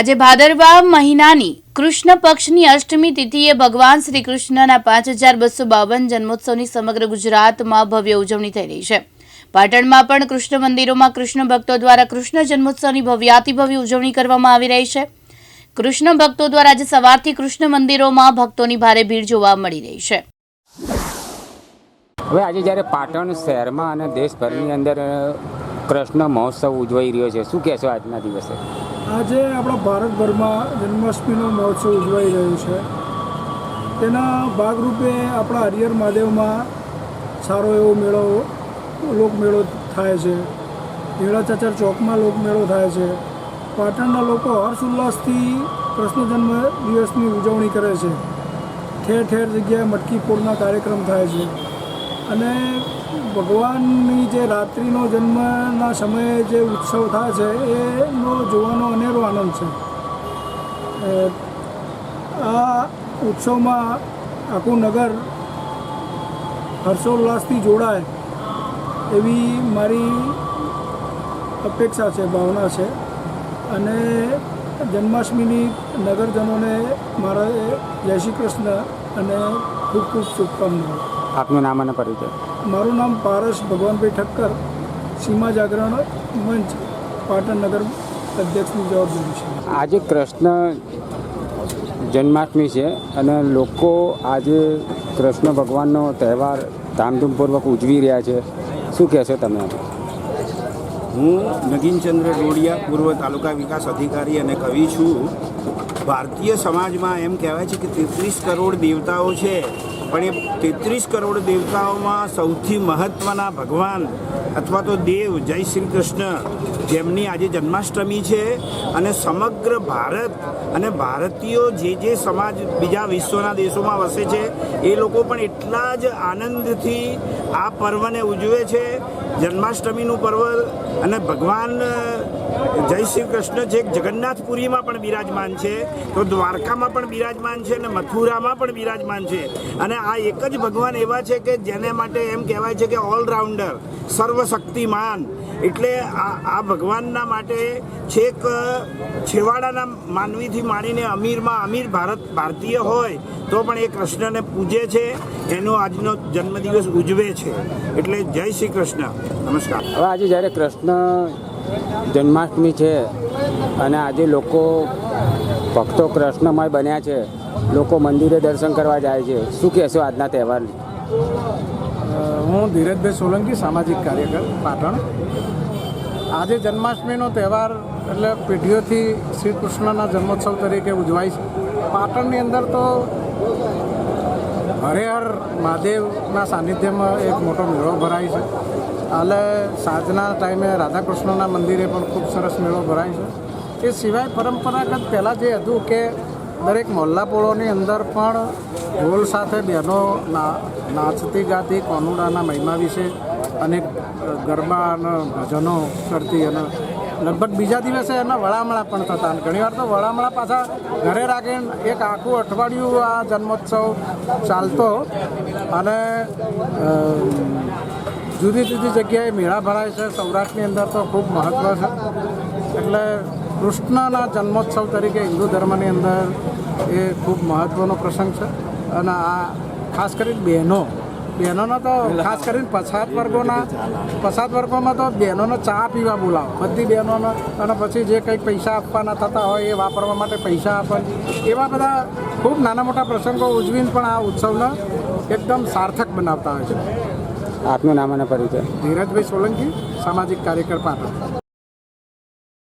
આજે ભાદરવા મહિનાની કૃષ્ણ પક્ષની અષ્ટમી તિથિએ ભગવાન શ્રી કૃષ્ણના પાંચ હજાર બસો બાવન જન્મોત્સવની સમગ્ર ગુજરાતમાં ભવ્ય ઉજવણી થઈ રહી છે. પાટણમાં પણ કૃષ્ણ મંદિરોમાં કૃષ્ણ ભક્તો દ્વારા કૃષ્ણ જન્મોત્સવની ભવ્યાતિભવ્ય ઉજવણી કરવામાં આવી રહી છે. કૃષ્ણ ભક્તો દ્વારા આજે સવારથી કૃષ્ણ મંદિરોમાં ભક્તોની ભારે ભીડ જોવા મળી રહી છે. હવે આજે જ્યારે પાટણ શહેરમાં અને દેશભરની અંદર કૃષ્ણ મહોત્સવ ઉજવાઈ રહ્યો છે, શું કહેશો આજના દિવસે? આજે આપણા ભારતભરમાં જન્માષ્ટમીનો મહોત્સવ ઉજવાઈ રહ્યો છે. તેના ભાગરૂપે આપણા હરિહર મહાદેવમાં સારો એવો મેળો, લોકમેળો થાય છે. હીરા ચાચર ચોકમાં લોકમેળો થાય છે. પાટણના લોકો હર્ષ ઉલ્લાસથી કૃષ્ણ જન્મ દિવસની ઉજવણી કરે છે. ઠેર ઠેર જગ્યાએ મટકી ફોડના કાર્યક્રમ થાય છે. અને ભગવાનની જે રાત્રિનો જન્મના સમયે જે ઉત્સવ થાય છે, એનો જોવાનો અનેરો આનંદ છે. આ ઉત્સવમાં આખું નગર હર્ષોલ્લાસથી જોડાય એવી મારી અપેક્ષા છે, ભાવના છે. અને જન્માષ્ટમીની નગરજનોને મારા જય શ્રી કૃષ્ણ અને ખૂબ ખૂબ શુભકામનાઓ. આપનું નામ અને પરિચય. મારું નામ પારસ ભગવાનભાઈ ઠક્કર સીમા જાગરણ મંચ પાટણ નગર અધ્યક્ષની જવાબદારી છે. આજે કૃષ્ણ જન્માષ્ટમી છે અને લોકો આજે કૃષ્ણ ભગવાનનો તહેવાર ધામધૂમપૂર્વક ઉજવી રહ્યા છે. શું કહેશો તમે? હું નગીનચંદ્ર ડોડિયા પૂર્વ તાલુકા વિકાસ અધિકારી અને કવિ છું. ભારતીય સમાજમાં એમ કહેવાય છે કે તેત્રીસ કરોડ દેવતાઓ છે. પણ એ તેત્રીસ કરોડ દેવતાઓમાં સૌથી મહત્ત્વના ભગવાન અથવા તો દેવ જય શ્રી કૃષ્ણ જેમની આજે જન્માષ્ટમી છે અને સમગ્ર ભારત અને ભારતીયો જે જે સમાજ બીજા વિશ્વના દેશોમાં વસે છે, એ લોકો પણ એટલા જ આનંદથી આ પર્વને ઉજવે છે. જન્માષ્ટમીનું પર્વ અને ભગવાન જય શ્રી કૃષ્ણ જે જગન્નાથપુરીમાં પણ બિરાજમાન છે, તો દ્વારકામાં પણ બિરાજમાન છે અને મથુરામાં પણ બિરાજમાન છે. અને આ એક જ ભગવાન એવા છે કે જેને માટે એમ કહેવાય છે કે ઓલરાઉન્ડર સર્વશક્તિમાન. એટલે આ આ ભગવાનના માટે છેક છેવાડાના માનવીથી માંડીને અમીરમાં અમીર ભારત ભારતીય હોય, તો પણ એ કૃષ્ણને પૂજે છે, એનો આજનો જન્મદિવસ ઉજવે છે. એટલે જય શ્રી કૃષ્ણ. નમસ્કાર. હવે આજે જ્યારે કૃષ્ણ જન્માષ્ટમી છે, અને આજે લોકો ભક્તો કૃષ્ણમય બન્યા છે લોકો મંદિરે દર્શન કરવા જાય છે. શું કહેશો આજના તહેવારની હું ધીરજભાઈ સોલંકી, સામાજિક કાર્યકર, પાટણ. આજે જન્માષ્ટમીનો તહેવાર એટલે પેઢીઓથી શ્રી કૃષ્ણના જન્મોત્સવ તરીકે ઉજવાય છે. પાટણની અંદર તો હરેહર મહાદેવના સાનિધ્યમાં એક મોટો મેળો ભરાય છે. એટલે સાંજના ટાઈમે રાધાકૃષ્ણના મંદિરે પણ ખૂબ સરસ મેળો ભરાય છે. એ સિવાય પરંપરાગત પહેલાં જે હતું કે દરેક મોલ્લાપોળોની અંદર પણ ઢોલ સાથે બહેનો નાચતી ગાતી કોનુડાના મહિમા વિશે અને ભજનો કરતી અને લગભગ બીજા દિવસે એના વડામળા પણ થતા અને ઘણીવાર તો વડામળા પાછા ઘરે રાખીને એક આખું અઠવાડિયું આ જન્મોત્સવ ચાલતો. અને જુદી જુદી જગ્યાએ મેળા ભરાય છે. સૌરાષ્ટ્રની અંદર તો ખૂબ મહત્ત્વ છે. એટલે કૃષ્ણના જન્મોત્સવ તરીકે હિન્દુ ધર્મની અંદર એ ખૂબ મહત્ત્વનો પ્રસંગ છે. અને આ ખાસ કરીને બહેનો બહેનોનો તો ખાસ કરીને પછાત વર્ગોના પછાત વર્ગોમાં તો બહેનોને ચા પીવા બોલાવો. બધી બહેનોને અને પછી જે કંઈક પૈસા આપવાના થતા હોય એ વાપરવા માટે પૈસા આપે એવા બધા ખૂબ નાના મોટા પ્રસંગો ઉજવીને પણ આ ઉત્સવને એકદમ સાર્થક બનાવતા હોય છે. આપનું નામ અને પરિચય? ધીરજભાઈ સોલંકી સામાજિક કાર્યકર પાટણ.